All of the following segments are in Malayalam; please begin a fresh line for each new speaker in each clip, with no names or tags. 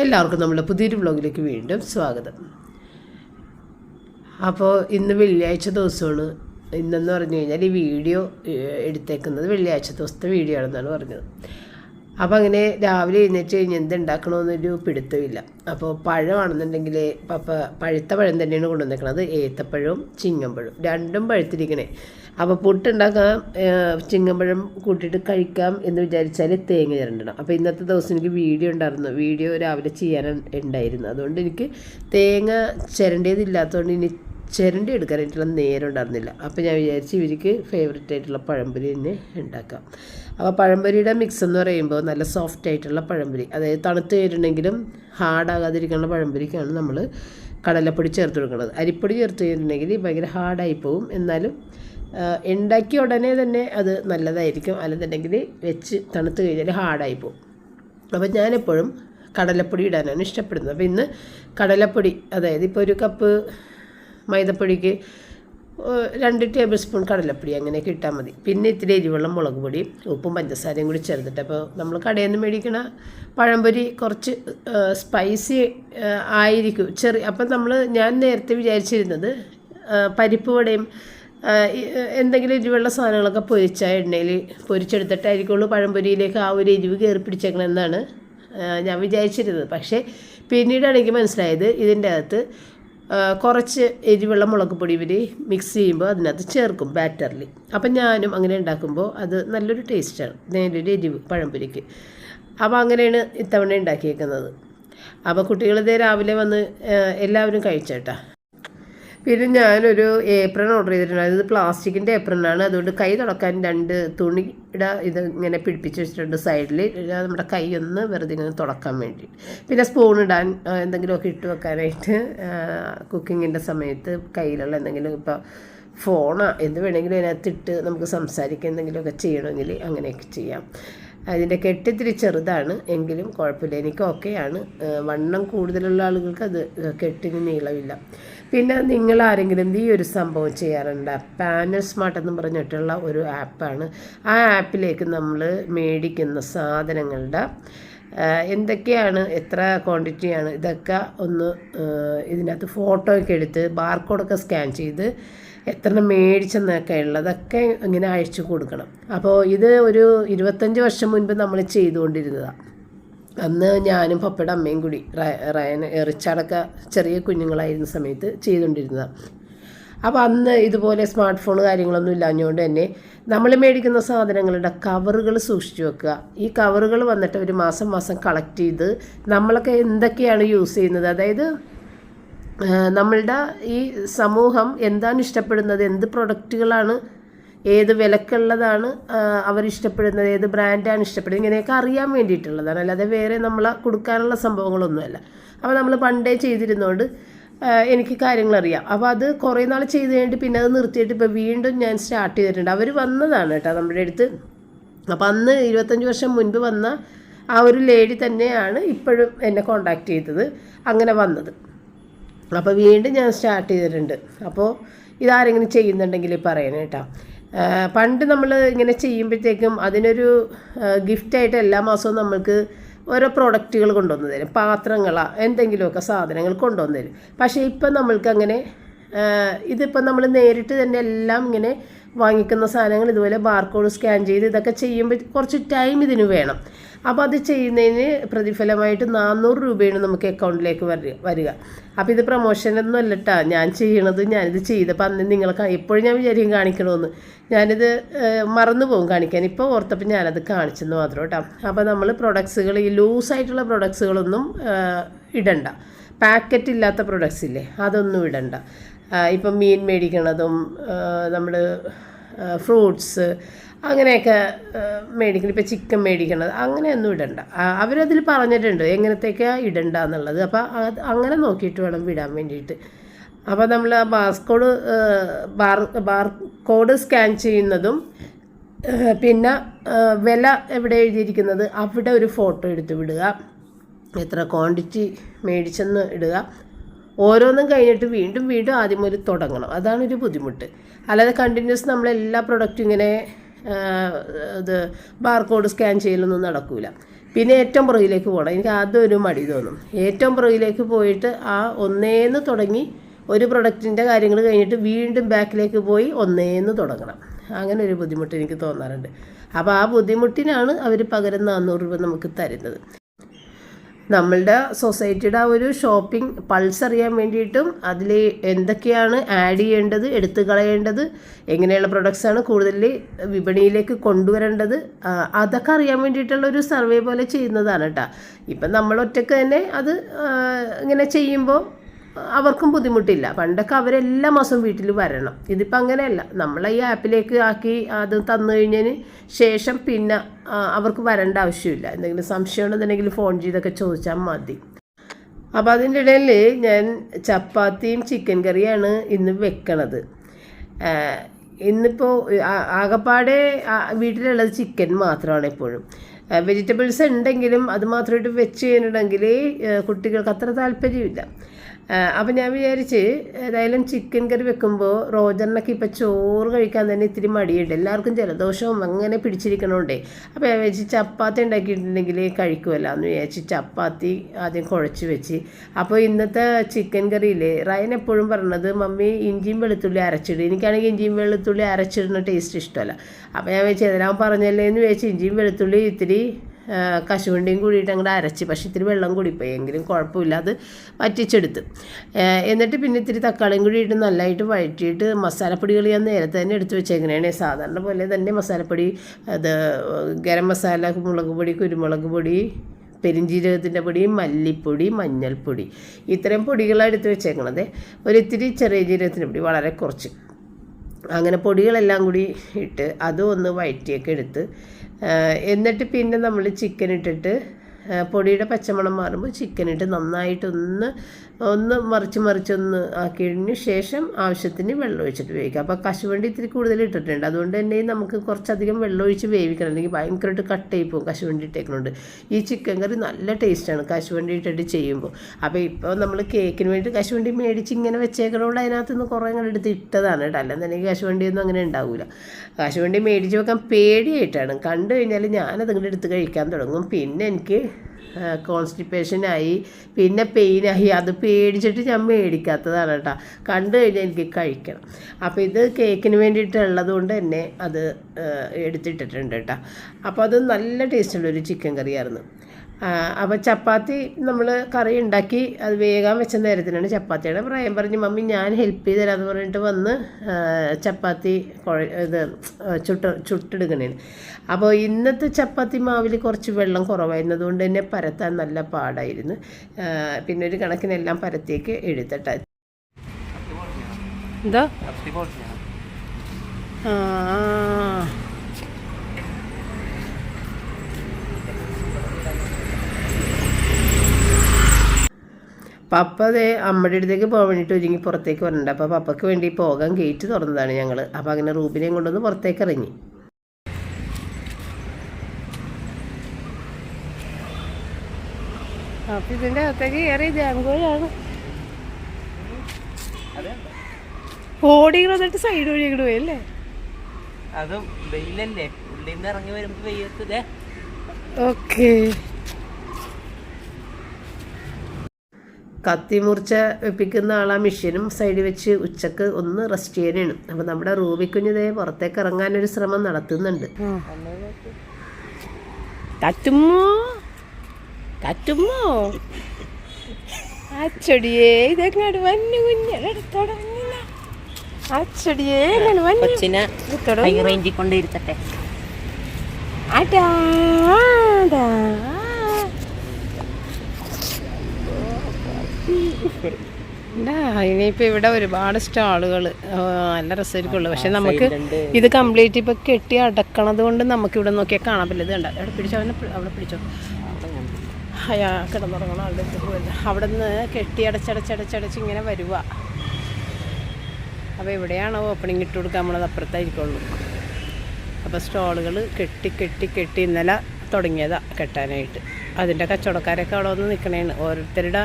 എല്ലാവർക്കും നമ്മുടെ പുതിയൊരു വ്ലോഗിലേക്ക് വീണ്ടും സ്വാഗതം. അപ്പോൾ ഇന്ന് വെള്ളിയാഴ്ച ദിവസമാണ്. ഇന്നെന്ന് പറഞ്ഞു കഴിഞ്ഞാൽ ഈ വീഡിയോ എടുത്തേക്കുന്നത് വെള്ളിയാഴ്ച ദിവസത്തെ വീഡിയോ ആണെന്നാണ് പറഞ്ഞത്. അപ്പോൾ അങ്ങനെ രാവിലെ എഴുന്നേറ്റ് കഴിഞ്ഞ് എന്തുണ്ടാക്കണമെന്നൊരു പിടുത്തമില്ല. അപ്പോൾ പഴമാണെന്നുണ്ടെങ്കിൽ പപ്പ പഴുത്ത പഴം തന്നെയാണ് കൊണ്ടുവന്നേക്കണത്. ഏത്തപ്പഴവും ചിങ്ങമ്പഴവും. രണ്ടും പഴുത്തിരിക്കണേ. അപ്പോൾ പുട്ടുണ്ടാക്കാം ചിങ്ങമ്പഴം കൂട്ടിയിട്ട് കഴിക്കാം എന്ന് വിചാരിച്ചാൽ തേങ്ങ ചിരണ്ടണം. അപ്പോൾ ഇന്നത്തെ ദിവസം എനിക്ക് വീഡിയോ ഉണ്ടായിരുന്നു. വീഡിയോ രാവിലെ ചെയ്യാൻ ഉണ്ടായിരുന്നു. അതുകൊണ്ട് എനിക്ക് തേങ്ങ ചിരണ്ടേതില്ലാത്തതുകൊണ്ട് ഇനി ചിരണ്ടി എടുക്കാനായിട്ടുള്ള നേരം ഉണ്ടായിരുന്നില്ല. അപ്പോൾ ഞാൻ വിചാരിച്ചു ഇവർക്ക് ഫേവററ്റ് ആയിട്ടുള്ള പഴംപൊരി തന്നെ ഉണ്ടാക്കാം. അപ്പോൾ പഴംപൊരിയുടെ മിക്സ് എന്ന് പറയുമ്പോൾ നല്ല സോഫ്റ്റ് ആയിട്ടുള്ള പഴംപൊരി. അതായത് തണുത്ത് കഴിഞ്ഞിട്ടുണ്ടെങ്കിലും ഹാർഡാകാതിരിക്കാനുള്ള പഴംപൊരിക്കാണ് നമ്മൾ കടലപ്പൊടി ചേർത്ത് കൊടുക്കുന്നത്. അരിപ്പൊടി ചേർത്ത് കഴിഞ്ഞിട്ടുണ്ടെങ്കിൽ ഭയങ്കര ഹാർഡായി പോവും. എന്നാലും ഉണ്ടാക്കിയ ഉടനെ തന്നെ അത് നല്ലതായിരിക്കും. അല്ലെന്നുണ്ടെങ്കിൽ വെച്ച് തണുത്ത് കഴിഞ്ഞാൽ ഹാർഡായി പോകും അപ്പോൾ ഞാനെപ്പോഴും കടലപ്പൊടി ഇടാനാണ് ഇഷ്ടപ്പെടുന്നത്. അപ്പോൾ ഇന്ന് കടലപ്പൊടി അതായത് ഇപ്പോൾ ഒരു കപ്പ് മൈദപ്പൊടിക്ക് രണ്ട് ടേബിൾ സ്പൂൺ കടലപ്പൊടി അങ്ങനെയൊക്കെ ഇട്ടാൽ മതി. പിന്നെ ഇത്തിരി എരിവെള്ളം മുളക് പൊടി ഉപ്പും പഞ്ചസാരയും കൂടി ചേർത്തിട്ട്. അപ്പോൾ നമ്മൾ കടയിൽ നിന്ന് മേടിക്കണ പഴംപൊരി കുറച്ച് സ്പൈസി ആയിരിക്കും. ചെറിയ അപ്പം നമ്മൾ ഞാൻ നേരത്തെ വിചാരിച്ചിരുന്നത് പരിപ്പ് വടയും എന്തെങ്കിലും എരിവുള്ള സാധനങ്ങളൊക്കെ പൊരിച്ച എണ്ണയിൽ പൊരിച്ചെടുത്തിട്ടായിരിക്കുള്ളൂ പഴംപൊരിയിലേക്ക് ആ ഒരു എരിവ് കയറി പിടിച്ചേക്കണമെന്നാണ് ഞാൻ വിചാരിച്ചിരുന്നത്. പക്ഷേ പിന്നീടാണ് എനിക്ക് മനസ്സിലായത് ഇതിന്റെ അകത്ത് കുറച്ച് എരിവുള്ള മുളക് പൊടി ഇവർ മിക്സ് ചെയ്യുമ്പോൾ അതിനകത്ത് ചേർക്കും ബാറ്ററിൽ അപ്പം ഞാനും അങ്ങനെ ഉണ്ടാക്കുമ്പോൾ അത് നല്ലൊരു ടേസ്റ്റാണ് നേരൊരു എരിവ് പഴംപൊരിക്ക്. അപ്പോൾ അങ്ങനെയാണ് ഇത്തവണ ഉണ്ടാക്കിയേക്കുന്നത്. അപ്പോൾ കുട്ടികളിതേ രാവിലെ വന്ന് എല്ലാവരും കഴിച്ചേട്ടാ. പിന്നെ ഞാനൊരു ഏപ്രൺ ഓർഡർ ചെയ്തിട്ടുണ്ടായിരുന്നു. ഇത് പ്ലാസ്റ്റിക്കിന്റെ ആണ് അതുകൊണ്ട് കൈ തുടക്കാൻ രണ്ട് തുണിയുടെ ഇത് ഇങ്ങനെ പിടിപ്പിച്ച് വെച്ചിട്ടുണ്ട് സൈഡിൽ നമ്മുടെ കൈ ഒന്ന് വെറുതെ ഇങ്ങനെ തുടക്കാൻ വേണ്ടി. പിന്നെ സ്പൂൺ ഇടാൻ എന്തെങ്കിലുമൊക്കെ ഇട്ട് വെക്കാനായിട്ട് കുക്കിങ്ങിന്റെ സമയത്ത് കയ്യിലുള്ള എന്തെങ്കിലും ഇപ്പോൾ ഫോണോ എന്ത് വേണമെങ്കിലും അതിനകത്തിട്ട് നമുക്ക് സംസാരിക്കുക എന്തെങ്കിലുമൊക്കെ ചെയ്യണമെങ്കിൽ അങ്ങനെയൊക്കെ ചെയ്യാം. അതിന്റെ കെട്ടിത്തിരി ചെറുതാണ് എങ്കിലും കുഴപ്പമില്ല. എനിക്ക് ഓക്കെയാണ് വണ്ണം കൂടുതലുള്ള ആളുകൾക്ക് അത് കെട്ടിന് നീളമില്ല. പിന്നെ നിങ്ങൾ ആരെങ്കിലും ഈ ഒരു സംഭവം ചെയ്യാറുണ്ട്? പാനൽ സ്മാർട്ട് എന്ന് പറഞ്ഞിട്ടുള്ള ഒരു ആപ്പാണ്. ആ ആപ്പിലേക്ക് നമ്മൾ മേടിക്കുന്ന സാധനങ്ങളുടെ എന്തൊക്കെയാണ് എത്ര ക്വാണ്ടിറ്റിയാണ് ഇതൊക്കെ ഒന്ന് ഇതിനകത്ത് ഫോട്ടോ ഒക്കെ എടുത്ത് ബാർകോഡൊക്കെ സ്കാൻ ചെയ്ത് എത്ര മേടിച്ചെന്നൊക്കെ ഉള്ളതൊക്കെ ഇങ്ങനെ അയച്ചു കൊടുക്കണം. അപ്പോൾ ഇത് ഒരു ഇരുപത്തഞ്ച് വർഷം മുൻപ് നമ്മൾ ചെയ്തുകൊണ്ടിരുന്നതാണ് അന്ന് ഞാനും പപ്പയുടെ അമ്മയും കൂടി റയ- റയൻ റിച്ചാർഡൊക്കെ ചെറിയ കുഞ്ഞുങ്ങളായിരുന്ന സമയത്ത് ചെയ്തുകൊണ്ടിരുന്നതാണ് അപ്പോൾ അന്ന് ഇതുപോലെ സ്മാർട്ട് ഫോൺ കാര്യങ്ങളൊന്നും ഇല്ലാഞ്ഞുകൊണ്ട് തന്നെ നമ്മൾ മേടിക്കുന്ന സാധനങ്ങളുടെ കവറുകൾ സൂക്ഷിച്ചു വെക്കുക. ഈ കവറുകൾ വന്നിട്ട് ഒരു മാസം മാസം കളക്ട് ചെയ്ത് നമ്മളൊക്കെ എന്തൊക്കെയാണ് യൂസ് ചെയ്യുന്നത്? അതായത് നമ്മളുടെ ഈ സമൂഹം എന്താണ് ഇഷ്ടപ്പെടുന്നത്? എന്ത് പ്രൊഡക്റ്റുകളാണ് ഏത് വിലക്കുള്ളതാണ് അവരിഷ്ടപ്പെടുന്നത് ഏത് ബ്രാൻഡാണ് ഇഷ്ടപ്പെടുന്നത് ഇങ്ങനെയൊക്കെ അറിയാൻ വേണ്ടിയിട്ടുള്ളതാണ്. അല്ലാതെ വേറെ നമ്മളെ കൊടുക്കാനുള്ള സംഭവങ്ങളൊന്നുമല്ല. അപ്പോൾ നമ്മൾ പണ്ടേ ചെയ്തിരുന്നതുകൊണ്ട് എനിക്ക് കാര്യങ്ങൾ അറിയാം അപ്പോൾ അത് കുറേ നാൾ ചെയ്ത് കഴിഞ്ഞിട്ട് പിന്നെ അത് നിർത്തിയിട്ട് ഇപ്പോൾ വീണ്ടും ഞാൻ സ്റ്റാർട്ട് ചെയ്തിട്ടുണ്ട്. അവർ വന്നതാണ് കേട്ടോ നമ്മുടെ അടുത്ത്. അപ്പോൾ അന്ന് ഇരുപത്തഞ്ച് വർഷം മുൻപ് വന്ന ആ ഒരു ലേഡി തന്നെയാണ് ഇപ്പോഴും എന്നെ കോണ്ടാക്ട് ചെയ്തത് അങ്ങനെ വന്നത്. അപ്പോൾ വീണ്ടും ഞാൻ സ്റ്റാർട്ട് ചെയ്തിട്ടുണ്ട്. അപ്പോൾ ഇതാരെങ്കിലും ചെയ്യുന്നുണ്ടെങ്കിൽ പറയണം കേട്ടോ. ആ, പണ്ട് നമ്മൾ ഇങ്ങനെ ചെയ്യുമ്പോഴത്തേക്കും അതിനൊരു ഗിഫ്റ്റായിട്ട് എല്ലാ മാസവും നമ്മൾക്ക് ഓരോ പ്രോഡക്റ്റുകൾ കൊണ്ടുവന്ന് തരും പാത്രങ്ങളാ എന്തെങ്കിലുമൊക്കെ സാധനങ്ങൾ കൊണ്ടുവന്ന് തരും പക്ഷേ ഇപ്പം നമ്മൾക്കങ്ങനെ ഇതിപ്പോൾ നമ്മൾ നേരിട്ട് തന്നെ എല്ലാം ഇങ്ങനെ വാങ്ങിക്കുന്ന സാധനങ്ങൾ ഇതുപോലെ ബാർകോഡ് സ്കാൻ ചെയ്ത് ഇതൊക്കെ ചെയ്യുമ്പോൾ കുറച്ച് ടൈം ഇതിന് വേണം. അപ്പോൾ അത് ചെയ്യുന്നതിന് പ്രതിഫലമായിട്ട് നാനൂറ് രൂപയാണ് നമുക്ക് അക്കൗണ്ടിലേക്ക് വരിക വരിക. അപ്പോൾ ഇത് പ്രൊമോഷനൊന്നും അല്ല കേട്ടോ ഞാൻ ചെയ്യണത് ഞാനിത് ചെയ്തപ്പോൾ അന്ന് നിങ്ങൾക്ക് എപ്പോഴും ഞാൻ വിചാരിക്കും കാണിക്കണമെന്ന് ഞാനിത് മറന്നു പോകും കാണിക്കാൻ. ഇപ്പോൾ ഓർത്തപ്പോൾ ഞാനത് കാണിച്ചെന്ന് മാത്രം കേട്ടോ അപ്പോൾ നമ്മൾ പ്രൊഡക്ട്സുകൾ ഈ ലൂസായിട്ടുള്ള പ്രൊഡക്ട്സുകളൊന്നും ഇടണ്ട. പാക്കറ്റ് ഇല്ലാത്ത പ്രൊഡക്ട്സ് ഇല്ലേ അതൊന്നും ഇടണ്ട. ഇപ്പം മീൻ മേടിക്കണതും നമ്മൾ ഫ്രൂട്ട്സ് അങ്ങനെയൊക്കെ മേടിക്കണം. ഇപ്പം ചിക്കൻ മേടിക്കണത് അങ്ങനെയൊന്നും ഇടണ്ട. അവരതിൽ പറഞ്ഞിട്ടുണ്ട് എങ്ങനത്തേക്കാണ് ഇടണ്ട എന്നുള്ളത് അപ്പോൾ അങ്ങനെ നോക്കിയിട്ട് വേണം വിടാൻ വേണ്ടിയിട്ട്. അപ്പോൾ നമ്മൾ ആ ബാസ്കോഡ് ബാർ ബാർ കോഡ് സ്കാൻ ചെയ്യുന്നതും പിന്നെ വില എവിടെ എഴുതിയിരിക്കുന്നത് അവിടെ ഒരു ഫോട്ടോ എടുത്ത് വിടുക. എത്ര ക്വാണ്ടിറ്റി മേടിച്ചെന്ന് ഇടുക. ഓരോന്നും കഴിഞ്ഞിട്ട് വീണ്ടും വീണ്ടും ആദ്യം ഒരു തുടങ്ങണം. അതാണ് ഒരു ബുദ്ധിമുട്ട്. അല്ലാതെ കണ്ടിന്യൂസ് നമ്മൾ എല്ലാ പ്രൊഡക്റ്റും ഇങ്ങനെ ഇത് ബാർകോഡ് സ്കാൻ ചെയ്യലൊന്നും നടക്കില്ല പിന്നെ ഏറ്റവും പുറകിലേക്ക് പോകണം എനിക്ക് ആദ്യം ഒരു മടി തോന്നും. ഏറ്റവും പുറകിലേക്ക് പോയിട്ട് ആ ഒന്നേന്ന് തുടങ്ങി ഒരു പ്രൊഡക്റ്റിന്റെ കാര്യങ്ങൾ കഴിഞ്ഞിട്ട് വീണ്ടും ബാക്കിലേക്ക് പോയി ഒന്നേന്ന് തുടങ്ങണം. അങ്ങനെ ഒരു ബുദ്ധിമുട്ട് എനിക്ക് തോന്നാറുണ്ട്. അപ്പോൾ ആ ബുദ്ധിമുട്ടിനാണ് അവർ പകരം നാനൂറ് രൂപ നമുക്ക് തരുന്നത്. നമ്മളുടെ സൊസൈറ്റിയുടെ ആ ഒരു ഷോപ്പിംഗ് പൾസ് അറിയാൻ വേണ്ടിയിട്ടും അതിൽ എന്തൊക്കെയാണ് ആഡ് ചെയ്യേണ്ടത് എടുത്തു കളയേണ്ടത് എങ്ങനെയുള്ള പ്രൊഡക്ട്സാണ് കൂടുതൽ വിപണിയിലേക്ക് കൊണ്ടുവരേണ്ടത് അതൊക്കെ അറിയാൻ വേണ്ടിയിട്ടുള്ള ഒരു സർവേ പോലെ ചെയ്യുന്നതാണ് കേട്ടോ. ഇപ്പം നമ്മൾ ഒറ്റയ്ക്ക് തന്നെ അത് ഇങ്ങനെ ചെയ്യുമ്പോൾ അവർക്കും ബുദ്ധിമുട്ടില്ല. പണ്ടൊക്കെ അവരെല്ലാ മാസവും വീട്ടിൽ വരണം. ഇതിപ്പോൾ അങ്ങനെയല്ല. നമ്മൾ ഈ ആപ്പിലേക്ക് ആക്കി അത് തന്നു കഴിഞ്ഞതിന് ശേഷം പിന്നെ അവർക്ക് വരേണ്ട ആവശ്യമില്ല. എന്തെങ്കിലും സംശയം ഉണ്ടെന്നുണ്ടെങ്കിൽ ഫോൺ ചെയ്തൊക്കെ ചോദിച്ചാൽ മതി. അപ്പോൾ അതിന്റെ ഇടയിൽ ഞാൻ ചപ്പാത്തിയും ചിക്കൻ കറിയാണ് ഇന്ന് വെക്കണത്. ഇന്നിപ്പോൾ ആകപ്പാടെ വീട്ടിലുള്ളത് ചിക്കൻ മാത്രമാണ് എപ്പോഴും. വെജിറ്റബിൾസ് ഉണ്ടെങ്കിലും അത് മാത്രമായിട്ട് വെച്ച് കഴിഞ്ഞിട്ടുണ്ടെങ്കിൽ കുട്ടികൾക്ക് അത്ര താല്പര്യമില്ല. അപ്പം ഞാൻ വിചാരിച്ച് ഏതായാലും ചിക്കൻ കറി വെക്കുമ്പോൾ റോജറിനൊക്കെ ഇപ്പം ചോറ് കഴിക്കാൻ തന്നെ ഇത്തിരി മടിയുണ്ട്. എല്ലാവർക്കും ജലദോഷവും അങ്ങനെ പിടിച്ചിരിക്കണോണ്ടേ. അപ്പോൾ ഞാൻ വിചാരിച്ച് ചപ്പാത്തി ഉണ്ടാക്കിയിട്ടുണ്ടെങ്കിൽ കഴിക്കുമല്ലോ എന്ന് വിചാരിച്ച് ചപ്പാത്തി ആദ്യം കുഴച്ച് വെച്ച്. അപ്പോൾ ഇന്നത്തെ ചിക്കൻ കറിയിൽ റയൻ എപ്പോഴും പറഞ്ഞത് മമ്മി ഇഞ്ചിയും വെളുത്തുള്ളി അരച്ചിടും. എനിക്കാണെങ്കിൽ ഇഞ്ചിയും വെളുത്തുള്ളി അരച്ചിടുന്ന ടേസ്റ്റ് ഇഷ്ടമല്ല. അപ്പോൾ ഞാൻ വെച്ച് എതിരാൻ പറഞ്ഞല്ലേ? എന്ന് വെച്ച് ഇഞ്ചിയും വെളുത്തുള്ളി ഇത്തിരി കശുവണ്ടിയും കൂടിയിട്ട് അങ്ങോട്ട് അരച്ച്. പക്ഷേ ഇത്തിരി വെള്ളം കൂടിപ്പോയി. എങ്കിലും കുഴപ്പമില്ല. അത് വറ്റിച്ചെടുത്ത്. എന്നിട്ട് പിന്നെ ഇത്തിരി തക്കാളിയും കൂടി ഇട്ട് നല്ലതായിട്ട് വഴറ്റിയിട്ട് മസാലപ്പൊടികൾ ഞാൻ നേരത്തെ തന്നെ എടുത്ത് വെച്ചേക്കണേ സാധാരണ പോലെ തന്നെ മസാലപ്പൊടി അത് ഗരം മസാല മുളക് പൊടി കുരുമുളക് പൊടി പെരിഞ്ജീരകത്തിന്റെ പൊടി മല്ലിപ്പൊടി മഞ്ഞൾപ്പൊടി. ഇത്രയും പൊടികളാണ് എടുത്ത് വെച്ചേക്കണത്. ഒരിത്തിരി ചെറിയ ജീരകത്തിന്റെ പൊടി വളരെ കുറച്ച്. അങ്ങനെ പൊടികളെല്ലാം കൂടി ഇട്ട് അതും ഒന്ന് വഴറ്റിയൊക്കെ എടുത്ത് എന്നിട്ട് പിന്നെ നമ്മൾ ചിക്കൻ ഇട്ടിട്ട് പൊടിയുടെ പച്ചമണം മാറുമ്പോൾ ചിക്കൻ ഇട്ട് നന്നായിട്ടൊന്ന് ഒന്ന് മറിച്ച് മറിച്ചൊന്ന് ആക്കിയതിന് ശേഷം ആവശ്യത്തിന് വെള്ളം ഒഴിച്ചിട്ട് വേവിക്കുക. അപ്പോൾ കശുവണ്ടി ഇത്തിരി കൂടുതൽ ഇട്ടിട്ടുണ്ട്. അതുകൊണ്ട് തന്നെ നമുക്ക് കുറച്ചധികം വെള്ളം ഒഴിച്ച് വേവിക്കണം. അല്ലെങ്കിൽ ഭയങ്കരമായിട്ട് ആയി പോകും കശുവണ്ടി ഇട്ടേക്കുന്നുണ്ട് ഈ ചിക്കൻ കറി നല്ല ടേസ്റ്റാണ് കശുവണ്ടി ഇട്ടിട്ട് ചെയ്യുമ്പോൾ അപ്പോൾ ഇപ്പോൾ നമ്മൾ കേക്കിന് വേണ്ടി കശുവണ്ടി മേടിച്ച് ഇങ്ങനെ വെച്ചേക്കണോണ്ട് അതിനകത്ത് നിന്ന് കുറേ അങ്ങോട്ട് എടുത്ത് ഇട്ടതാണ് കേട്ടോ. അല്ലെന്നുണ്ടെങ്കിൽ കശുവണ്ടിയൊന്നും അങ്ങനെ ഉണ്ടാവില്ല കശുവണ്ടി മേടിച്ച് വെക്കാൻ പേടിയായിട്ടാണ്. കണ്ടു കഴിഞ്ഞാൽ ഞാനത് ഇങ്ങോട്ട് എടുത്ത് കഴിക്കാൻ തുടങ്ങും. പിന്നെ എനിക്ക് കോൺസ്റ്റിപ്പേഷനായി പിന്നെ പെയിനായി അത് പേടിച്ചിട്ട് ഞാൻ മേടിക്കാത്തതാണ് കേട്ടോ. കണ്ടു കഴിഞ്ഞാൽ എനിക്ക് കഴിക്കണം. അപ്പോൾ ഇത് കേക്കിന് വേണ്ടിയിട്ടുള്ളത് കൊണ്ട് തന്നെ അത് എടുത്തിട്ടിട്ടുണ്ട് കേട്ടോ. അപ്പോൾ അത് നല്ല ടേസ്റ്റുള്ളൊരു ചിക്കൻ കറിയായിരുന്നു അപ്പോൾ ചപ്പാത്തി നമ്മൾ കറി ഉണ്ടാക്കി അത് വേഗം വെച്ച നേരത്തിനാണ് ചപ്പാത്തിയുടെ പ്രായം പറഞ്ഞു മമ്മി ഞാൻ ഹെൽപ്പ് ചെയ്ത് തരാമെന്ന് പറഞ്ഞിട്ട് വന്ന് ചപ്പാത്തി കുഴ ഇത് ചുട്ട് ചുട്ടെടുക്കണേന്. അപ്പോൾ ഇന്നത്തെ ചപ്പാത്തി മാവിൽ കുറച്ച് വെള്ളം കുറവായിരുന്നു. അതുകൊണ്ട് തന്നെ പരത്താൻ നല്ല പാടായിരുന്നു. പിന്നെ ഒരു കണക്കിനെല്ലാം പരത്തിയേക്ക് എഴുതട്ടെ. എന്താ? ആ. പപ്പ അതേ അമ്മയുടെ അടുത്തേക്ക് പോകാൻ വേണ്ടിയിട്ട് ഒരുങ്ങി പുറത്തേക്ക് വരണ്ട. അപ്പോൾ പപ്പയ്ക്ക് വേണ്ടി പോകാൻ ഗേറ്റ് തുറന്നതാണ് ഞങ്ങൾ അപ്പോൾ അങ്ങനെ റൂബിനെയും കൊണ്ടുവന്ന് പുറത്തേക്ക് ഇറങ്ങി. അപ്പം ഇതിന്റെ അകത്തേക്ക് കയറി ജാങ്കോയാണ് ഓടി വന്നിട്ട് സൈഡ് വഴി അങ്ങോട്ട് പോയി അല്ലേ?
അതും വെയിലല്ലേ? ഉള്ളിൽ നിന്ന് ഇറങ്ങി വരുമ്പോ വെയ്യത്തതേ
ഓക്കെ കത്തി മുറിച്ച വെപ്പിക്കുന്ന ആളാ മെഷീനും സൈഡിൽ വെച്ച് ഉച്ചയ്ക്ക് ഒന്ന് റെസ്റ്റ് ചെയ്യാനാണ്. അപ്പോൾ നമ്മുടെ റൂബിക്കുഞ്ഞിതേ പുറത്തേക്ക് ഇറങ്ങാനൊരു ശ്രമം നടത്തുന്നുണ്ട്. തറ്റുമോ തറ്റുമോ അച്ചടിയേ ഇതെങ്ങാട് വന്നു കുഞ്ഞെടുത്തോടെ അച്ചടിയേ
കൊച്ചിനെ റേഞ്ചിൽ കൊണ്ടിരുത്തട്ടെ
അടാ ഇനിയിപ്പോ ഇവിടെ ഒരുപാട് സ്റ്റാളുകൾ നല്ല രസമായിരിക്കുള്ളൂ. പക്ഷെ നമുക്ക് ഇത് കംപ്ലീറ്റ് ഇപ്പൊ കെട്ടി അടക്കണത് കൊണ്ട് നമുക്ക് ഇവിടെ നോക്കിയാൽ കാണാൻ പറ്റില്ല. ഇത് കണ്ട അവിടെ പിടിച്ചോ? അവനെ അവിടെ പിടിച്ചോ? അയാ കിടന്നുറങ്ങണം. അവിടെ പോയില്ല അവിടെ നിന്ന് കെട്ടി അടച്ചടച്ചടച്ചടച്ച് ഇങ്ങനെ വരുക അപ്പോൾ എവിടെയാണ് ഓപ്പണിംഗ് ഇട്ട് കൊടുക്കാൻ നമ്മളത് അപ്പുറത്തായിരിക്കുള്ളൂ. അപ്പോൾ സ്റ്റാളുകൾ കെട്ടി കെട്ടി കെട്ടി ഇന്നലെ തുടങ്ങിയതാണ് കെട്ടാനായിട്ട്. അതിന്റെ കച്ചവടക്കാരൊക്കെ അവിടെ വന്ന് നിൽക്കണേണ് ഓരോരുത്തരുടെ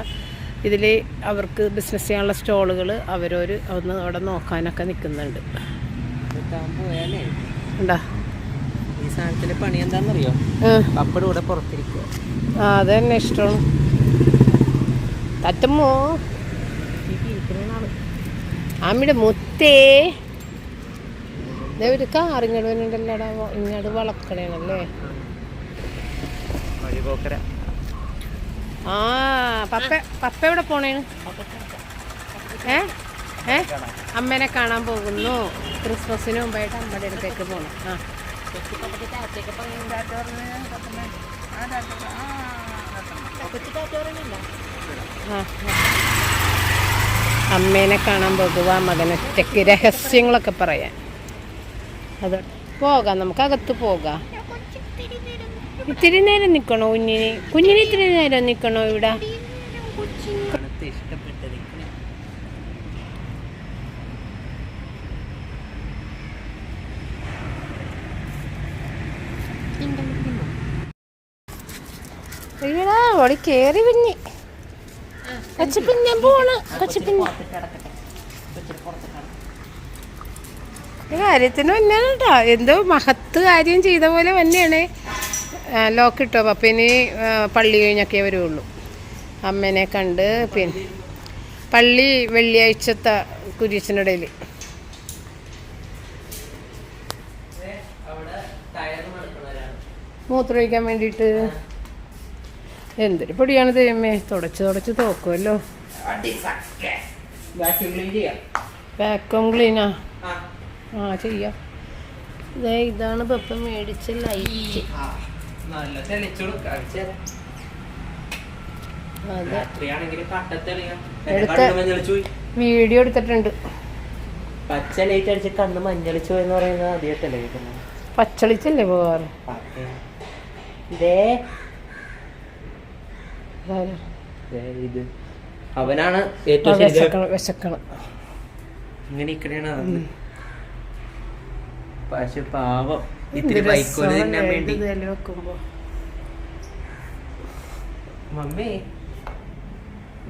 ഇതിൽ അവർക്ക് ബിസിനസ് ചെയ്യാനുള്ള സ്റ്റോളുകൾ അവരൊരു ഒന്ന് അവിടെ നോക്കാനൊക്കെ നിൽക്കുന്നുണ്ട്.
പോയാലേ ഈ പണി എന്താണെന്നറിയോ? പുറത്തിരിക്കുക
ആ അത് തന്നെ ഇഷ്ടമാണ് തറ്റമ്മോ അമ്മയുടെ മുത്തേ. ഒരു കാറിങ്ങോട് വന്നിട്ടല്ലടാ ഇങ്ങോട്ട് വളക്കണേണല്ലേ?
വഴിപോക്കര.
ആ പപ്പ പപ്പ എവിടെ പോണേണ് ഏ? ഏ? അമ്മേനെ കാണാൻ പോകുന്നു. ക്രിസ്മസിന് മുമ്പായിട്ട് അമ്മയുടെ അടുത്തേക്ക് പോണം. ആ. അമ്മേനെ കാണാൻ പോകുക മകനൊറ്റയ്ക്ക് രഹസ്യങ്ങളൊക്കെ പറയാൻ. അത് പോകാം നമുക്ക് അകത്ത് പോകാം. ഇത്തിരി നേരം നിൽക്കണോ കുഞ്ഞിന്? കുഞ്ഞിന് ഇത്തിരി നേരം നിൽക്കണോ ഇവിടെ? കാര്യത്തിന് വന്നാണ് കേട്ടോ എന്തോ മഹത്ത് കാര്യം ചെയ്ത പോലെ തന്നെയാണ് ലോക്ക് ഇട്ടോ. ഇനി പള്ളി കഴിഞ്ഞൊക്കെ വരുള്ളൂ. അമ്മേനെ കണ്ട് പിന്നെ പള്ളി വെള്ളിയാഴ്ചത്തെ കുരിശിനിടയിൽ. മൂത്രമൊഴിക്കാൻ വേണ്ടിയിട്ട്? എന്തൊരു പൊടിയാണ് ദൈവമേ. തുടച്ച് തുടച്ച് തോക്കുമല്ലോ വാക്വം ക്ലീനാ
ആ.
ചെയ്യാം. ഇതാണ് പപ്പ മേടിച്ച ലൈറ്റ്
നല്ല തെളിച്ചു പോയി
വീഡിയോ എടുത്തിട്ടുണ്ട്
പച്ച ലൈറ്റ് അടിച്ച് കണ്ണ് മഞ്ഞളിച്ചു പോയെന്ന് പറയുന്നത് ആദ്യമായിട്ടല്ലേ കേൾക്കുന്നത്
പച്ചളിച്ചല്ലേ പോവാറ്
ഇതേ ഇത് അവനാണ് ഏറ്റവും
വിശക്കണം
ഇങ്ങനെ ഇക്കടെയാണ്. പക്ഷെ പാവം ഇത്തിരി
വൈക്കോൽ
തിന്നാൻ വേണ്ടി. മമ്മി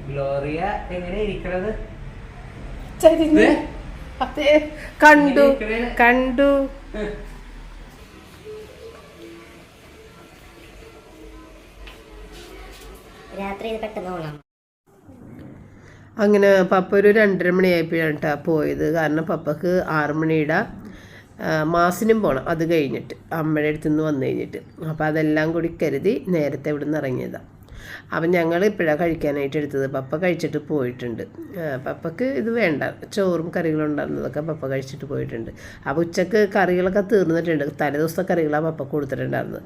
ഗ്ലോറിയ എങ്ങനെ ഇരിക്കണത്?
കണ്ടു. കണ്ടു.
രാത്രി ഇത് പെട്ടെന്ന്
അങ്ങനെ പപ്പ ഒരു രണ്ടര മണിയായപ്പോഴാണ് കേട്ടോ പോയത്. കാരണം പപ്പക്ക് ആറ് മണിയുടെ ആ, മാസിനും പോകണം അത് കഴിഞ്ഞിട്ട് അമ്മയുടെ അടുത്ത് നിന്ന് വന്നു കഴിഞ്ഞിട്ട്. അപ്പോൾ അതെല്ലാം കൂടി കരുതി നേരത്തെ ഇവിടെ നിന്ന് ഇറങ്ങിയതാണ് അപ്പം ഞങ്ങൾ ഇപ്പോഴാണ് കഴിക്കാനായിട്ട് എടുത്തത്. പപ്പ കഴിച്ചിട്ട് പോയിട്ടുണ്ട്. പപ്പക്ക് ഇത് വേണ്ട. ചോറും കറികളും ഉണ്ടായിരുന്നതൊക്കെ പപ്പ കഴിച്ചിട്ട് പോയിട്ടുണ്ട്. അപ്പോൾ ഉച്ചയ്ക്ക് കറികളൊക്കെ തീർന്നിട്ടുണ്ട്. തലേദിവസത്തെ കറികളാണ് പപ്പ കൊടുത്തിട്ടുണ്ടായിരുന്നത്.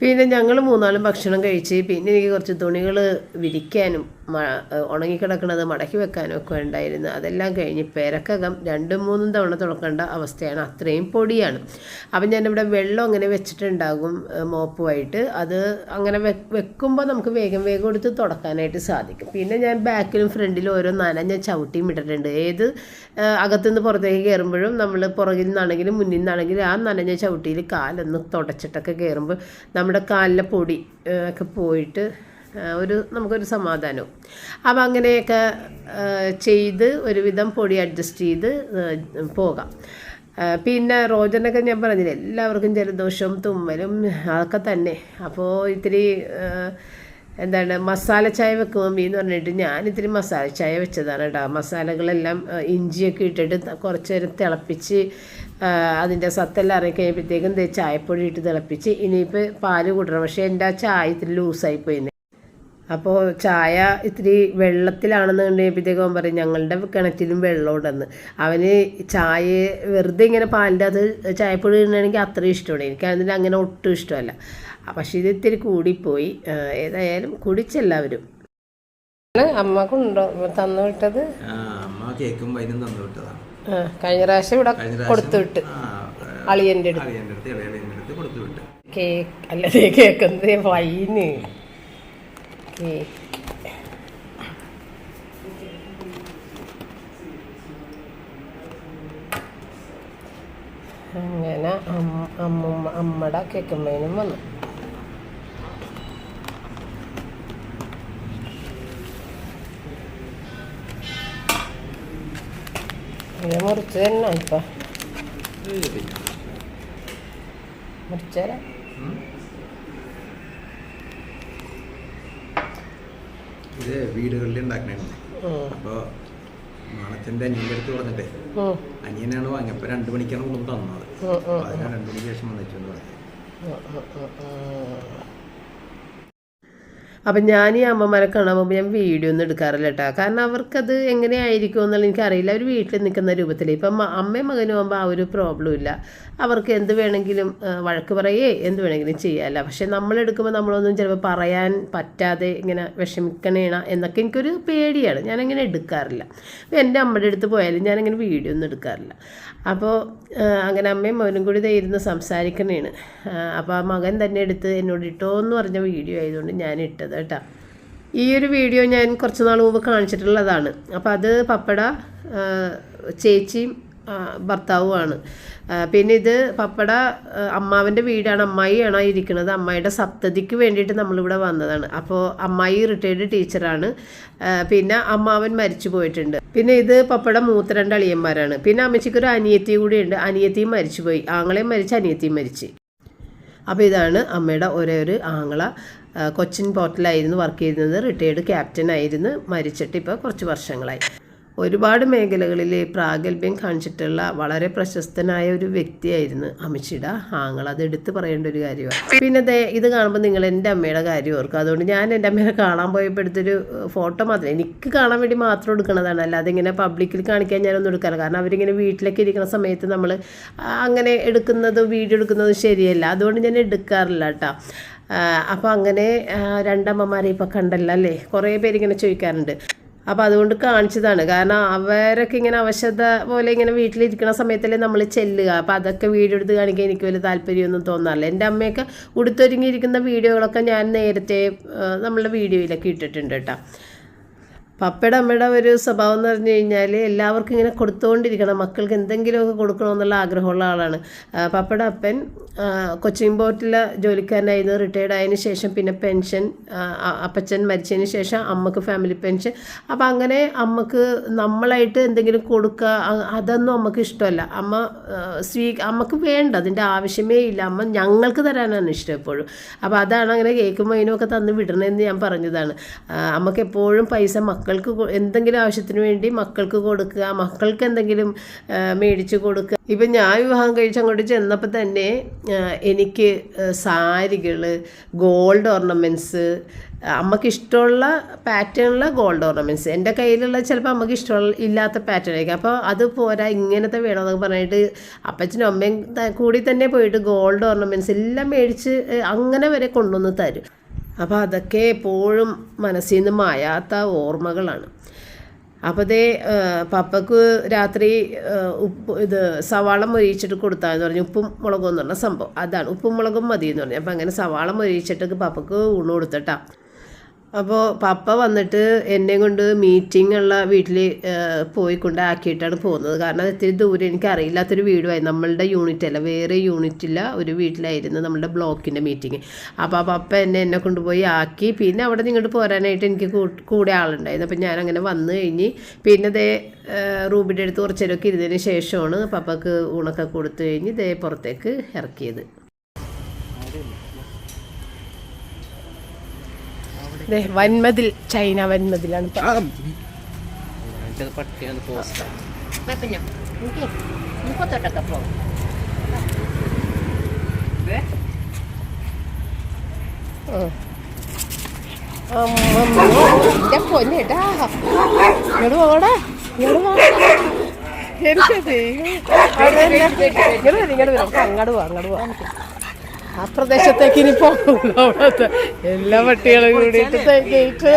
പിന്നെ ഞങ്ങൾ മൂന്നാളും ഭക്ഷണം കഴിച്ച്. പിന്നെ എനിക്ക് കുറച്ച് തുണികൾ വിരിക്കാനും ഉണങ്ങിക്കിടക്കുന്നത് മടക്കി വെക്കാനും ഒക്കെ ഉണ്ടായിരുന്നു. അതെല്ലാം കഴിഞ്ഞ് പെരക്കകം രണ്ടും മൂന്നും തവണ തുറക്കേണ്ട അവസ്ഥയാണ്. അത്രയും പൊടിയാണ്. അപ്പം ഞാനിവിടെ വെള്ളം അങ്ങനെ വെച്ചിട്ടുണ്ടാകും മോപ്പുമായിട്ട്. അത് അങ്ങനെ വെക്കുമ്പോൾ നമുക്ക് വേഗം വേഗം എടുത്ത് തുടക്കാനായിട്ട് സാധിക്കും. പിന്നെ ഞാൻ ബാക്കിലും ഫ്രണ്ടിലും ഓരോ നനഞ്ഞ ചവിട്ടിയും ഇട്ടിട്ടുണ്ട്. ഏത് അകത്തുനിന്ന് പുറത്തേക്ക് കയറുമ്പോഴും നമ്മൾ പുറകിൽ നിന്നാണെങ്കിലും മുന്നിൽ നിന്നാണെങ്കിലും ആ നനഞ്ഞ ചവിട്ടിയിൽ കാലൊന്ന് തുടച്ചിട്ടൊക്കെ കയറുമ്പോൾ നമ്മുടെ കാലിലെ പൊടി ഒക്കെ പോയിട്ട് ഒരു നമുക്കൊരു സമാധാനവും. അപ്പം അങ്ങനെയൊക്കെ ചെയ്ത് ഒരുവിധം പൊടി അഡ്ജസ്റ്റ് ചെയ്ത് പോകാം. പിന്നെ റോജനൊക്കെ ഞാൻ പറഞ്ഞില്ലേ എല്ലാവർക്കും ജലദോഷവും തുമ്മലും അതൊക്കെ തന്നെ. അപ്പോൾ ഇത്തിരി എന്താണ് മസാല ചായ വെക്കുമ്പോൾ എന്ന് പറഞ്ഞിട്ട് ഞാൻ ഇത്തിരി മസാല ചായ വെച്ചതാണ് കേട്ടോ. മസാലകളെല്ലാം ഇഞ്ചിയൊക്കെ ഇട്ടിട്ട് കുറച്ച് നേരം തിളപ്പിച്ച് അതിന്റെ സത്തെല്ലാം ഇറങ്ങി കഴിയുമ്പോഴത്തേക്കും ദേ ചായപ്പൊടി ഇട്ട് തിളപ്പിച്ച് ഇനിയിപ്പോൾ പാൽ കൂട്ടണം പക്ഷേ എന്റെ ആ ചായ ഇത്തിരി ലൂസായി പോയി അപ്പോൾ ചായ ഇത്തിരി വെള്ളത്തിലാണെന്ന് കണ്ടുകഴിയുമ്പോഴത്തേക്കും അവൻ പറയും ഞങ്ങളുടെ കിണറ്റിലും വെള്ളമുണ്ടെന്ന് അവന് ചായ വെറുതെ ഇങ്ങനെ പാലിന്റെ അത് ചായപ്പൊടി ഇടണമെങ്കിൽ അത്രയും ഇഷ്ടമാണ്. എനിക്കതിന് അങ്ങനെ ഒട്ടും ഇഷ്ടമല്ല. പക്ഷേ ഇത് ഇത്തിരി കൂടിപ്പോയി. ഏതായാലും കുടിച്ചെല്ലാവരും. അമ്മ കൊണ്ടോ തന്നു വിട്ടത്?
ആ, അമ്മ കേക്കും വൈനും തന്നു വിട്ടതാണ്.
ആ, കഴിഞ്ഞ പ്രാവശ്യം ഇവിടെ കൊടുത്തു വിട്ട്.
ആ,
അളിയന്റെ അടുത്ത്. കേക്ക് അല്ലേ കേക്കുന്നത് വൈന്. കേക്ക് അങ്ങനെ അമ്മ അമ്മട അമ്മയുടെ കേക്കുമ്മേനും വന്നു. ഇത് മുറിച്ച് തന്നെ ഇപ്പം. മുറിച്ചേരാ
ഇത് വീടുകളിൽ ഉണ്ടാക്കണേ അപ്പോൾ മണത്തിന്റെ അനിയന്റെ അടുത്ത് പറഞ്ഞിട്ടേ അനിയനാണ് വാങ്ങിയപ്പോൾ രണ്ട് മണിക്കാണ് കൊണ്ടു തന്നത്. അതിനാ രണ്ട് മണിക്ക് ശേഷം വന്നിട്ടുണ്ട്
അപ്പം ഞാൻ ഈ അമ്മമാരെ കാണാൻ പോകുമ്പോൾ ഞാൻ വീഡിയോ ഒന്നും എടുക്കാറില്ല കേട്ടോ കാരണം അവർക്കത് എങ്ങനെയായിരിക്കും എന്നുള്ള എനിക്കറിയില്ല. അവർ വീട്ടിൽ നിൽക്കുന്ന രൂപത്തിൽ ഇപ്പം അമ്മയും മകനും ആകുമ്പോൾ ആ ഒരു പ്രോബ്ലം ഇല്ല. അവർക്ക് എന്ത് വേണമെങ്കിലും വഴക്ക് പറയേ എന്ത് വേണമെങ്കിലും ചെയ്യാമല്ല പക്ഷെ നമ്മളെടുക്കുമ്പോൾ നമ്മളൊന്നും ചിലപ്പോൾ പറയാൻ പറ്റാതെ ഇങ്ങനെ വിഷമിക്കണേണ എന്നൊക്കെ എനിക്കൊരു പേടിയാണ്. ഞാനങ്ങനെ എടുക്കാറില്ല. അപ്പോൾ എന്റെ അമ്മയുടെ അടുത്ത് പോയാലും ഞാനങ്ങനെ വീഡിയോ ഒന്നും എടുക്കാറില്ല. അപ്പോൾ അങ്ങനെ അമ്മയും മകനും കൂടി ഇരുന്ന് സംസാരിക്കണേണ്. അപ്പോൾ ആ മകൻ തന്നെ എടുത്ത് എന്നോട് ഇട്ടോ എന്ന് പറഞ്ഞ വീഡിയോ ആയതുകൊണ്ട് ഞാൻ ഇട്ടത്. കേട്ടോ. ഈ ഒരു വീഡിയോ ഞാൻ കുറച്ച് നാൾ മുമ്പ് കാണിച്ചിട്ടുള്ളതാണ്. അപ്പോൾ അത് പപ്പട ചേച്ചിയും ഭർത്താവുമാണ്. പിന്നെ ഇത് പപ്പട അമ്മാവിന്റെ വീടാണ്. അമ്മായിയാണ് ഇരിക്കുന്നത്. അമ്മായിയുടെ സപ്തതിക്ക് വേണ്ടിയിട്ട് നമ്മളിവിടെ വന്നതാണ്. അപ്പോൾ അമ്മായി റിട്ടയർഡ് ടീച്ചറാണ്. പിന്നെ അമ്മാവൻ മരിച്ചു പോയിട്ടുണ്ട്. പിന്നെ ഇത് പപ്പട മൂത്ത രണ്ട് അളിയന്മാരാണ്. പിന്നെ അമ്മച്ചിക്ക് ഒരു അനിയത്തി കൂടിയുണ്ട്. അനിയത്തിയും മരിച്ചുപോയി. ആങ്ങളെയും മരിച്ച് അനിയത്തിയും മരിച്ച്. അപ്പോൾ ഇതാണ് അമ്മയുടെ ഒരേ ഒരു ആങ്ങള. കൊച്ചിൻ പോർട്ടിലായിരുന്നു വർക്ക് ചെയ്തിരുന്നത്. റിട്ടയേർഡ് ക്യാപ്റ്റൻ ആയിരുന്നു. മരിച്ചിട്ട് ഇപ്പോൾ കുറച്ച് വർഷങ്ങളായി. ഒരുപാട് മേഖലകളിൽ പ്രാഗൽഭ്യം കാണിച്ചിട്ടുള്ള വളരെ പ്രശസ്തനായ ഒരു വ്യക്തിയായിരുന്നു അമിഷിട ആങ്ങൾ അത് എടുത്ത് പറയേണ്ട ഒരു കാര്യമാണ്. പിന്നെ ഇത് കാണുമ്പോൾ നിങ്ങൾ എന്റെ അമ്മയുടെ കാര്യം ഓർക്കും. അതുകൊണ്ട് ഞാൻ എന്റെ അമ്മയെ കാണാൻ പോയപ്പോൾ എടുത്തൊരു ഫോട്ടോ മാത്രം. എനിക്ക് കാണാൻ വേണ്ടി മാത്രം എടുക്കുന്നതാണ്. അല്ലാതെ ഇങ്ങനെ പബ്ലിക്കിൽ കാണിക്കാൻ ഞാനൊന്നും എടുക്കാറില്ല. കാരണം അവരിങ്ങനെ വീട്ടിലൊക്കെ ഇരിക്കുന്ന സമയത്ത് നമ്മൾ അങ്ങനെ എടുക്കുന്നതും വീഡിയോ എടുക്കുന്നതും ശരിയല്ല. അതുകൊണ്ട് ഞാൻ എടുക്കാറില്ല കേട്ടോ. അപ്പോൾ അങ്ങനെ രണ്ടമ്മമാരെ ഇപ്പോൾ കണ്ടല്ലോ അല്ലേ? കുറേ പേരിങ്ങനെ ചോദിക്കാറുണ്ട്. അപ്പോൾ അതുകൊണ്ട് കാണിച്ചതാണ്. കാരണം അവരൊക്കെ ഇങ്ങനെ അവശത പോലെ ഇങ്ങനെ വീട്ടിലിരിക്കുന്ന സമയത്തല്ലേ നമ്മൾ ചെല്ലുക. അപ്പോൾ അതൊക്കെ വീഡിയോ എടുത്ത് കാണിക്കാൻ എനിക്ക് വലിയ താല്പര്യമൊന്നും തോന്നാറില്ല. എന്റെ അമ്മയൊക്കെ ഉടുത്തൊരുങ്ങിയിരിക്കുന്ന വീഡിയോകളൊക്കെ ഞാൻ നേരത്തെ നമ്മളുടെ വീഡിയോയിലൊക്കെ ഇട്ടിട്ടുണ്ട് കേട്ടോ. പപ്പയുടെ അമ്മയുടെ ഒരു സ്വഭാവം എന്ന് പറഞ്ഞു കഴിഞ്ഞാൽ എല്ലാവർക്കും ഇങ്ങനെ കൊടുത്തുകൊണ്ടിരിക്കണം. മക്കൾക്ക് എന്തെങ്കിലുമൊക്കെ കൊടുക്കണമെന്നുള്ള ആഗ്രഹമുള്ള ആളാണ്. പപ്പയുടെ അപ്പൻ കൊച്ചിൻ പോർട്ടിലെ ജോലിക്കാരനായിരുന്നു. റിട്ടയർഡ് ആയതിനു ശേഷം പിന്നെ പെൻഷൻ അപ്പച്ചൻ മരിച്ചതിന് ശേഷം അമ്മയ്ക്ക് ഫാമിലി പെൻഷൻ അപ്പം അങ്ങനെ അമ്മയ്ക്ക് നമ്മളായിട്ട് എന്തെങ്കിലും കൊടുക്കുക അതൊന്നും അമ്മയ്ക്ക് ഇഷ്ടമല്ല. അമ്മ സ്വീ അമ്മയ്ക്ക് വേണ്ട അതിന്റെ ആവശ്യമേ ഇല്ല. അമ്മ ഞങ്ങൾക്ക് തരാനാണ് ഇഷ്ടം എപ്പോഴും. അപ്പോൾ അതാണ് അങ്ങനെ കേൾക്കുമ്പോൾ അതിനൊക്കെ തന്ന് വിടണമെന്ന് ഞാൻ പറഞ്ഞതാണ്. അമ്മയ്ക്ക് എപ്പോഴും പൈസ മക്കൾക്ക് എന്തെങ്കിലും ആവശ്യത്തിന് വേണ്ടി മക്കൾക്ക് കൊടുക്കുക മക്കൾക്ക് എന്തെങ്കിലും മേടിച്ച് കൊടുക്കുക. ഇപ്പം ഞാൻ വിവാഹം കഴിച്ച് അങ്ങോട്ട് ചെന്നപ്പോൾ തന്നെ എനിക്ക് സാരികൾ ഗോൾഡ് ഓർണമെന്റ്സ് അമ്മയ്ക്ക് ഇഷ്ടമുള്ള പാറ്റേണുള്ള ഗോൾഡ് ഓർണമെന്റ്സ് എന്റെ കയ്യിലുള്ള ചിലപ്പോൾ അമ്മയ്ക്ക് ഇഷ്ടമുള്ള ഇല്ലാത്ത പാറ്റേൺ ആയിരിക്കും. അപ്പോൾ അത് പോരാ ഇങ്ങനത്തെ വേണമെന്നൊക്കെ പറഞ്ഞിട്ട് അപ്പച്ചനും അമ്മയും കൂടി തന്നെ പോയിട്ട് ഗോൾഡ് ഓർണമെന്റ്സ് എല്ലാം മേടിച്ച് അങ്ങനെ വരെ കൊണ്ടുവന്ന് തരും. അപ്പോൾ അതൊക്കെ എപ്പോഴും മനസ്സിൽ നിന്ന് മായാത്ത ഓർമ്മകളാണ്. അപ്പോൾ ആ, പപ്പക്ക് രാത്രി ഉപ്പ് ഇത് സവാള മൊരിയിച്ചിട്ട് കൊടുത്താന്ന് പറഞ്ഞു ഉപ്പും മുളകും എന്നുള്ള സംഭവം. അതാണ്. ഉപ്പും മുളകും മതി എന്ന് പറഞ്ഞു. അപ്പോൾ അങ്ങനെ സവാള മൊരിയിച്ചിട്ട് പപ്പക്ക് ഊണ് കൊടുത്തിട്ടാ. അപ്പോൾ പപ്പ വന്നിട്ട് എന്നെ കൊണ്ട് മീറ്റിംഗ് ഉള്ള വീട്ടിൽ പോയി കൊണ്ടാക്കിയിട്ടാണ് പോകുന്നത്. കാരണം ഇത്തിരി ദൂരം എനിക്ക് അറിയില്ലാത്തൊരു വീടുമായി. നമ്മളുടെ യൂണിറ്റ് അല്ല. വേറെ യൂണിറ്റില്ല ഒരു വീട്ടിലായിരുന്നു നമ്മുടെ ബ്ലോക്കിന്റെ മീറ്റിംഗ് അപ്പോൾ ആ പപ്പ എന്നെ എന്നെ കൊണ്ടുപോയി ആക്കി. പിന്നെ അവിടെ നിന്ന് ഇങ്ങോട്ട് പോരാനായിട്ട് എനിക്ക് കൂടെ ആളുണ്ടായിരുന്നു. അപ്പോൾ ഞാൻ അങ്ങനെ വന്നു കഴിഞ്ഞ് പിന്നെ ദേ റൂബിന്റെ അടുത്ത് കുറച്ചേരൊക്കെ ഇരുന്നതിന് ശേഷമാണ് പപ്പക്ക് ഊണൊക്കെ കൊടുത്തു കഴിഞ്ഞ് ദേ പുറത്തേക്ക് ഇറക്കിയത് ദേ വൻമതിൽ ചൈന വൻമതിലാണ്. എന്റെ പൊന്നേട്ടാ ഇങ്ങോട്ട് പോകടാ ഇങ്ങോട്ട് പോ എനിക്ക് നമുക്ക് അങ്ങോട്ട് പോവാം അങ്ങോട്ട് പോവാം ആ പ്രദേശത്തേക്ക് ഇനി പോകുള്ളൂ അവിടുത്തെ എല്ലാ പട്ടികളും കൂടിയിട്ട് ഗേറ്റ്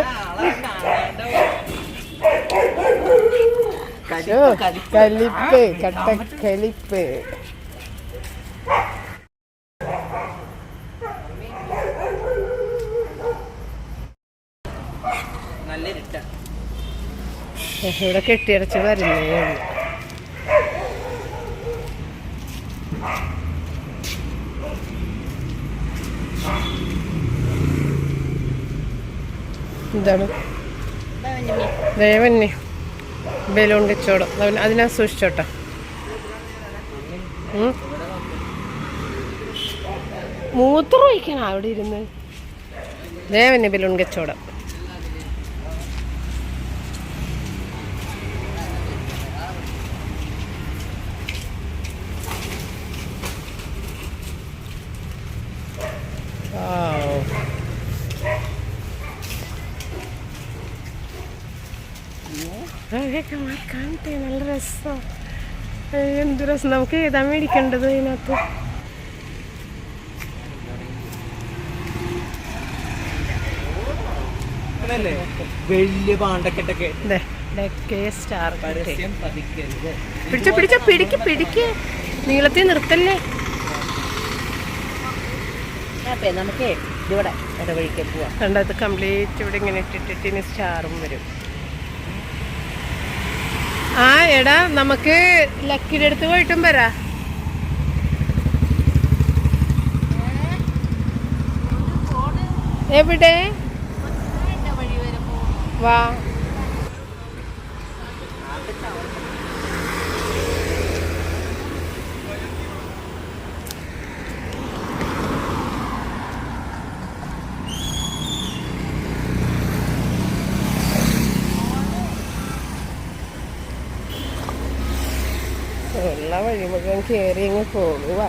കലിപ്പ് കട്ടക്കലിപ്പ് ഇവിടെ കെട്ടിയടച്ച് വരുന്നേ ഉള്ളൂ. എന്താണ് ദേവന്നെ. ബലൂൺ കച്ചവടം. അതിനാ സൂക്ഷിച്ചോട്ടെ? മൂത്രം വയ്ക്കണം അവിടെ ഇരുന്ന്. ദേവന്നെ ബലൂൺ കച്ചവടം Wow. അതൊക്കെ കാണട്ടെ നല്ല രസം. എന്ത് രസം? നമുക്ക് ഏതാ മേടിക്കേണ്ടത് ഇതിനകത്ത്
വലിയ പാണ്ടക്കെട്ടൊക്കെ.
പിടിച്ച പിടിച്ച പിടിക്ക് പിടിക്ക്. നീളത്തിൽ നിർത്തല്ലേ?
നമുക്ക് നമുക്കേ ഇവിടെ ഇടവഴിക്ക് പോവാം.
കണ്ടത് കംപ്ലീറ്റ് ഇവിടെ ഇങ്ങനെ ഇട്ടിട്ടിട്ട് ഇനി സ്റ്റാറും വരും. ആ എടാ നമുക്ക് ലക്കിയുടെ അടുത്ത് പോയിട്ടും വരാ. എവിടെ? വാ. ഉള്ള വഴി മുഴുവൻ കയറി അങ്ങ് പോകുക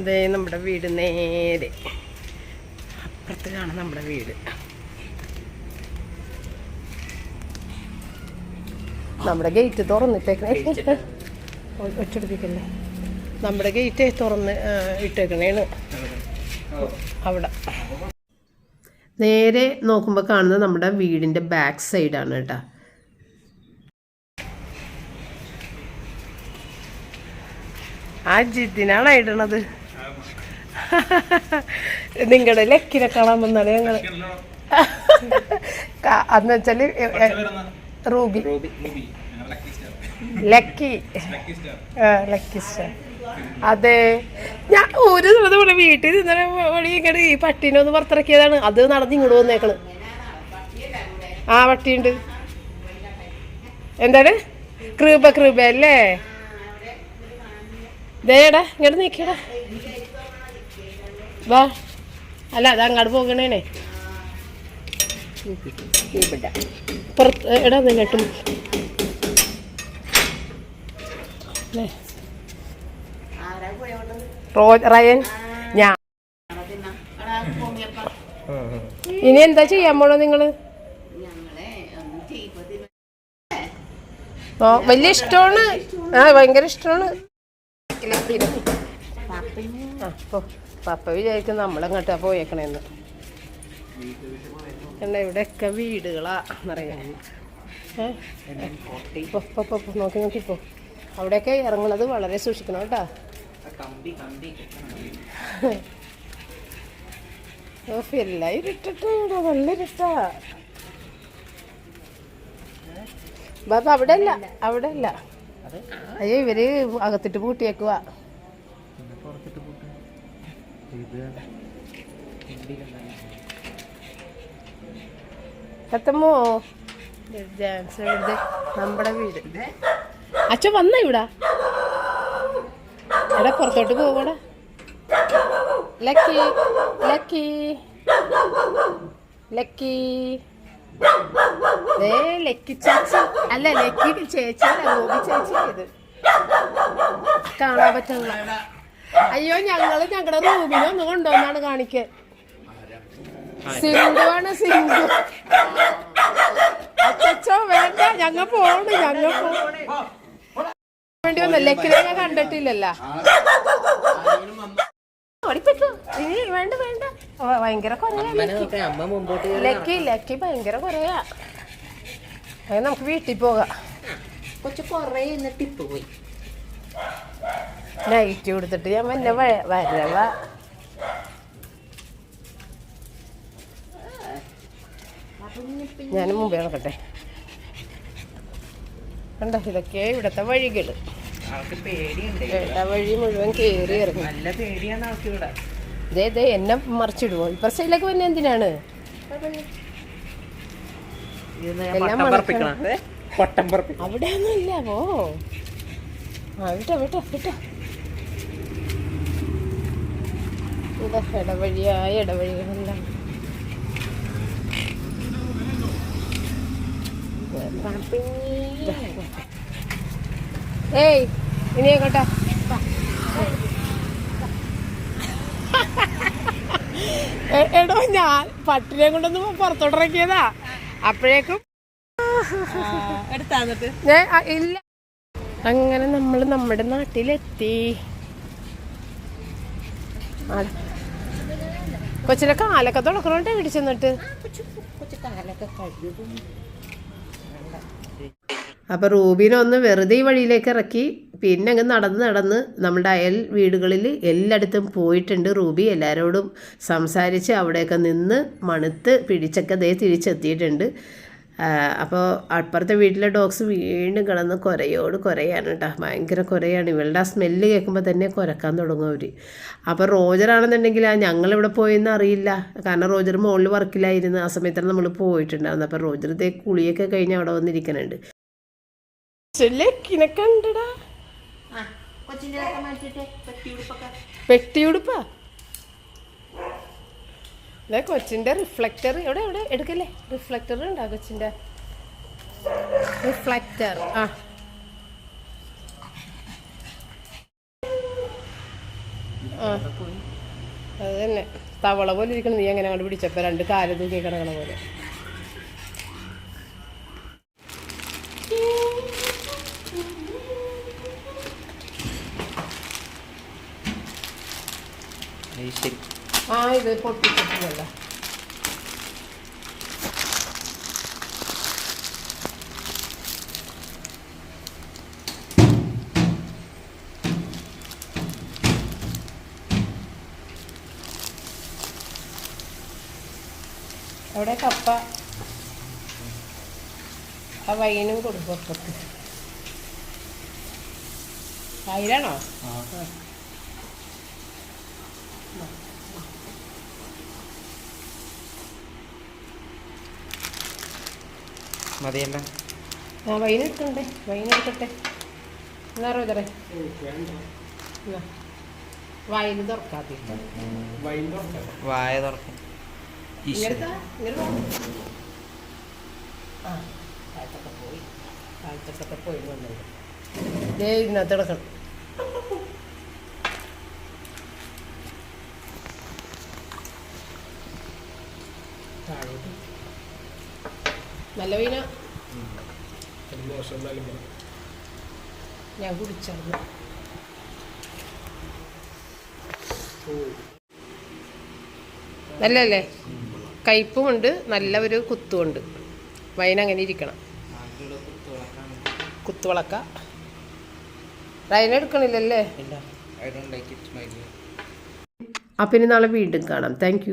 ഇതേ നമ്മുടെ വീട് നേരെ. അപ്പുറത്ത് കാണാം നമ്മുടെ വീട്. നമ്മുടെ ഗേറ്റ് തുറന്നിട്ടേക്കണേ. ഒറ്റടിപ്പിക്കല്ലേ നമ്മുടെ ഗേറ്റ് തുറന്ന് ഇട്ടേക്കണേണ്. അവിടെ. നേരെ നോക്കുമ്പോൾ കാണുന്നത് നമ്മുടെ വീടിന്റെ ബാക്ക് സൈഡാണ് കേട്ടോ. ആ ജിദ്ദിനാണ് ഇടണത്. നിങ്ങളുടെ ലക്കിനെ കാണാൻ വന്നാണ് ഞങ്ങൾ അന്ന് വെച്ചാൽ റൂബി. Lucky lucky star. അതെ. ഞാൻ ഒരു ദിവസം ഇവിടെ വീട്ടിൽ ഇന്നലെ വഴി ഇങ്ങോട്ട് ഈ പട്ടീനെ ഒന്ന് പുറത്തിറക്കിയതാണ്. അത് നടന്ന് ഇങ്ങോട്ട് വന്നേക്കണ്. ആ പട്ടിയുണ്ട്. എന്താണ്? കൃപ കൃപ അല്ലേ? ദേടാ ഇങ്ങോട്ട് നീക്കിയടാ. വാ. അല്ല അത് അങ്ങോട്ട് പോകണേനെ. പുറത്ത് എടാ നിങ്ങട്ടും റോ റയൻ ഞാൻ ഇനി എന്താ ചെയ്യാൻ പോണോ നിങ്ങൾ? ഓ വലിയ ഇഷ്ടമാണ്. ആ ഭയങ്കര ഇഷ്ടമാണ്. പപ്പ വിചാരിക്കും നമ്മളെങ്ങോട്ടാ പോയേക്കണേന്ന്. കണ്ട ഇവിടെയൊക്കെ വീടുകളാ എന്നറിയാം. നോക്കി നോക്കിപ്പോ അവിടെയൊക്കെ ഇറങ്ങുന്നത് വളരെ സൂക്ഷിക്കണം കേട്ടാ.
കമ്പി കമ്പി.
ഓ എല്ലാം ഇരുട്ടിട്ട് ഇവിടെ നല്ല ഇരുട്ടാ ബാബ അവിടെ അല്ല അവിടെ അല്ല അയ്യോ ഇവർ അകത്തിട്ട് പൂട്ടിയേക്കുവാ. ഇവിടെ നമ്മുടെ വീട്. അച്ഛൻ വന്ന ഇവിടെ? എടാ പുറത്തോട്ട് പോകടാ ലക്കി ലക്കി ലക്കി ദേ ലക്കി ചേച്ചി. അല്ല ലക്കി ചേച്ചി ഗോപി ചേച്ചി ഇത്. കാണാൻ പറ്റുന്നില്ല അയ്യോ ഞങ്ങൾ ഞങ്ങളുടെ റൂമിൽ ഒന്ന് കൊണ്ടുവന്നാണ് കാണിക്ക. സിന്ധുവാണ് സിന്ധു. അച്ചോ വേണ്ട ഞങ്ങ പോണ് ഞങ്ങ പോണ് വേണ്ടി വന്നു. ലക്കിനെ ഞാൻ കണ്ടിട്ടില്ലല്ലോ. വേണ്ട വേണ്ട. ഭയങ്കര കുറയാ ലക്കി ലക്കി ഭയങ്കര കുറയാ അത് നമുക്ക് വീട്ടിൽ പോകാം.
കൊച്ചു കുറേ എന്നിട്ട് ഇപ്പൊ പോയി.
നൈറ്റ് കൊടുത്തിട്ട് ഞാൻ പിന്നെ വരവ. ഞാൻ മുമ്പേ നടക്കട്ടെ. കണ്ടോ ഇതൊക്കെ ഇവിടത്തെ
വഴികൾ.
ഇട വഴി മുഴുവൻ കേറി ഇറങ്ങി.
നല്ല പേടിയാണ് ഇവിടെ.
ദേ ദേ എന്നെ മറിച്ചിടുവോ? ഇപ്പുറ സൈഡിലേക്ക് വന്നെ എന്തിനാണ്? അവിടെ ഒന്നുമില്ല പോ. ആ വിട്ടോ വിട്ടോ വിട്ടോ. ഇതാ ഇടവഴിയായ ഇടവഴികളെല്ലാം. ഏയ് ഇനി ആയിക്കോട്ടെ. എടോ ഞാൻ പട്ടിനെ കൊണ്ടൊന്ന് പുറത്തോട്ടിറക്കിയതാ അപ്പോഴേക്കും ഞാൻ ഇല്ല. അങ്ങനെ നമ്മൾ നമ്മുടെ നാട്ടിലെത്തി. കൊച്ചിനെ കാലൊക്കെ തുളക്കണോട്ടെ ഇവിടെ ചെന്നിട്ട്? അപ്പൊ റൂബിനെ ഒന്ന് വെറുതെ ഈ വഴിയിലേക്ക് ഇറക്കി. പിന്നെ അങ്ങ് നടന്ന് നടന്ന് നമ്മുടെ അയൽ വീടുകളിൽ എല്ലായിടത്തും പോയിട്ടുണ്ട് റൂബി. എല്ലാവരോടും സംസാരിച്ച് അവിടെയൊക്കെ നിന്ന് മണുത്ത് പിടിച്ചൊക്കെ ദേ തിരിച്ചെത്തിയിട്ടുണ്ട്. അപ്പോൾ അപ്പുറത്തെ വീട്ടിലെ ഡോഗ്സ് വീണ്ടും കിടന്ന് കുരയോട് കുരയാണ് കേട്ടോ. ഭയങ്കര കുരയാണ്. ഇവളുടെ ആ സ്മെല്ല് കേൾക്കുമ്പോൾ തന്നെ കുരക്കാൻ തുടങ്ങും അവർ അപ്പോൾ റോജറാണെന്നുണ്ടെങ്കിൽ ആ ഞങ്ങളിവിടെ പോയെന്ന് അറിയില്ല. കാരണം റോജർ മുകളിൽ വർക്കിലായിരുന്നു. ആ സമയത്താണ് നമ്മൾ പോയിട്ടുണ്ടായിരുന്നു അപ്പോൾ റോജർ കുളിയൊക്കെ കഴിഞ്ഞ് അവിടെ വന്നിരിക്കുന്നുണ്ട്. കണ്ടടാ
ആ കൊച്ചിന്റെ ഒക്കെ മാറ്റിയിട്ട് പെട്ടി ഉടുപ്പൊക്കെ
പെട്ടിയുടുപ്പാ? കൊച്ചിന്റെ റിഫ്ലക്ടർ. എവിടെ എവിടെ? എടുക്കല്ലേ? റിഫ്ലക്ടർ ഉണ്ടാ കൊച്ചിന്റെ? റിഫ്ലക്ടർ. ആ. അത് തന്നെ. തവള പോലെ ഇരിക്കണം. നീ അങ്ങനെ അങ്ങോട്ട് പിടിച്ചപ്പോ രണ്ട് കാൽ തൂക്കി കിടക്കണ പോലെ
അത് ശരി
ആ ഇത് പൊട്ടിച്ചിട്ടില്ലല്ലോ അവിടെ കപ്പ. ആ വൈനും കൊടുക്കും അപ്പക്ക് തൈരാണോ? ആ.
മതിയല്ല.
ആ വൈൻ എടുക്കട്ടെ? എന്നാ റോജറെ വൈൻ തുറക്കാതെ
വായ തുറക്കും.
ആ കാലത്തൊക്കെ പോയി. കാലത്തൊക്കെ പോയി വന്നത് ദേ ഇതിനകത്ത് കിടക്കണം. നല്ല വീന ഞാൻ കുടിച്ചത് നല്ലല്ലേ കയ്പുമുണ്ട് നല്ല ഒരു കുത്തുമുണ്ട് വൈൻ അങ്ങനെ ഇരിക്കണം. കുത്തുവളക്ക
റൈനെടുക്കണില്ലല്ലേ
അപ്പം ഇനി നാളെ വീണ്ടും കാണാം. താങ്ക്